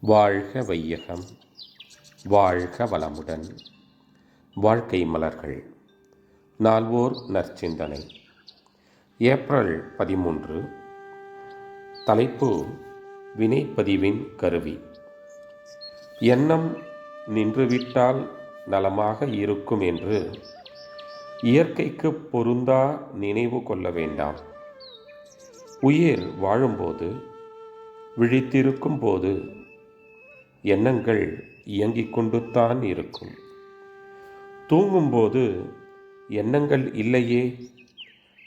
வாழ்க வையகம். வாழ்க வளமுடன். வாழ்க்கை மலர்கள். நால்வோர் நற்சிந்தனை. ஏப்ரல் பதிமூன்று. தலைப்பு வினைப்பதிவின் கருவி. எண்ணம் நின்றுவிட்டால் நலமாக இருக்கும் என்று இயற்கைக்கு பொருந்தா நினைவு கொள்ள வேண்டாம். உயிர் வாழும்போது விழித்திருக்கும் போது எண்ணங்கள் இயங்கிக் கொண்டுத்தான் இருக்கும். தூங்கும்போது எண்ணங்கள் இல்லையே?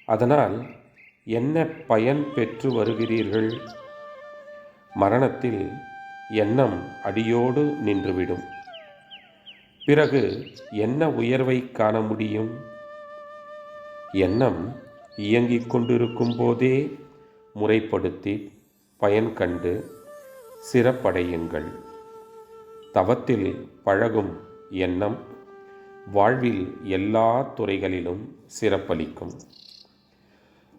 அதனால் என்ன பயன் பெற்று வருகிறீர்கள்? மரணத்தில் எண்ணம் அடியோடு நின்றுவிடும். பிறகு என்ன உயர்வை காண முடியும்? எண்ணம் இயங்கிக் கொண்டிருக்கும் போதே முறைப்படுத்தி பயன் கண்டு சிறப்படையுங்கள். தவத்தில் பழகும் எண்ணம் வாழ்வில் எல்லா துறைகளிலும் சிறப்பளிக்கும்.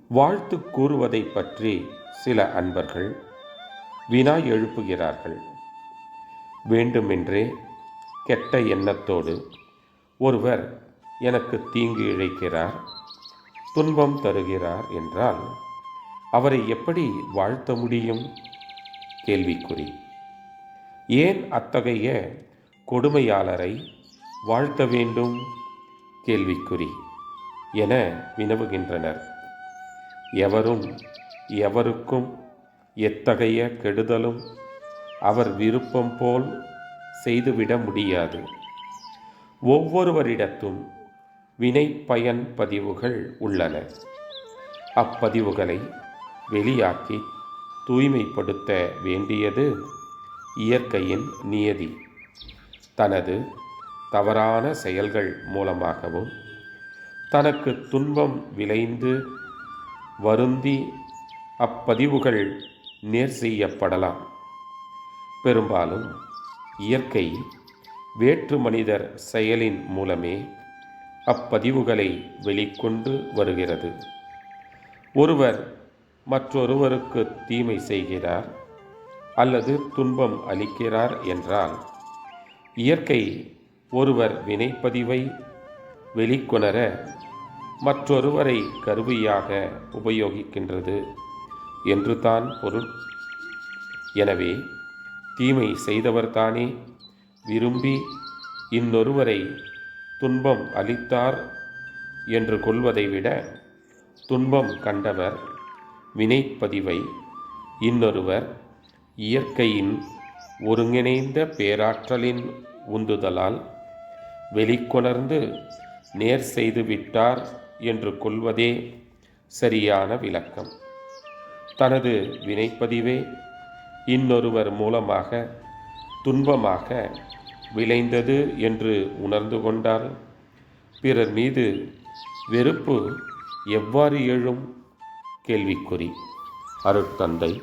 வாழ்த்து கூறுவதை பற்றி சில அன்பர்கள் வினா எழுப்புகிறார்கள். வேண்டுமென்றே கெட்ட எண்ணத்தோடு ஒருவர் எனக்கு தீங்கு இழைக்கிறார் துன்பம் தருகிறார் என்றால் அவரை எப்படி வாழ்த்த முடியும்? கேள்விக்குறி. ஏன் அத்தகைய கொடுமையாளரை வாழ்த்த வேண்டும்? கேள்விக்குறி என வினவுகின்றனர். எவரும் எவருக்கும் எத்தகைய கெடுதலும் அவர் விருப்பம் போல் செய்துவிட முடியாது. ஒவ்வொருவரிடத்தும் வினை பயன் பதிவுகள் உள்ளன. அப்பதிவுகளை வெளியாக்கி தூய்மைப்படுத்த வேண்டியது இயற்கையின் நியதி. தனது தவறான செயல்கள் மூலமாகவும் தனக்கு துன்பம் விளைந்து வருந்தி அப்பதிவுகள் நேர் செய்யப்படலாம். பெரும்பாலும் இயற்கை வேற்று மனிதர் செயலின் மூலமே அப்பதிவுகளை வெளிக்கொண்டு வருகிறது. ஒருவர் மற்றொருவருக்கு தீமை செய்கிறார். அல்லது துன்பம் அளிக்கிறார் என்றால் இயற்கை ஒருவர் வினைப்பதிவை வெளிக்கொணர மற்றொருவரை கருவியாக உபயோகிக்கின்றது என்று தான் பொருள். எனவே தீமை செய்தவர்தானே விரும்பி இன்னொருவரை துன்பம் அளித்தார் என்று கொள்வதை விட துன்பம் கண்டவர் வினைப்பதிவை இன்னொருவர் இயற்கையின் ஒருங்கிணைந்த பேராற்றலின் உந்துதலால் வெளிக்கொணர்ந்து நேர் செய்து விட்டார் என்று கொள்வதே சரியான விளக்கம். தனது வினைப்பதிவே இன்னொருவர் மூலமாக துன்பமாக விளைந்தது என்று உணர்ந்து கொண்டால் பிறர் மீது வெறுப்பு எவ்வாறு எழும்? கேள்விக்குறி. அருட்தந்தை.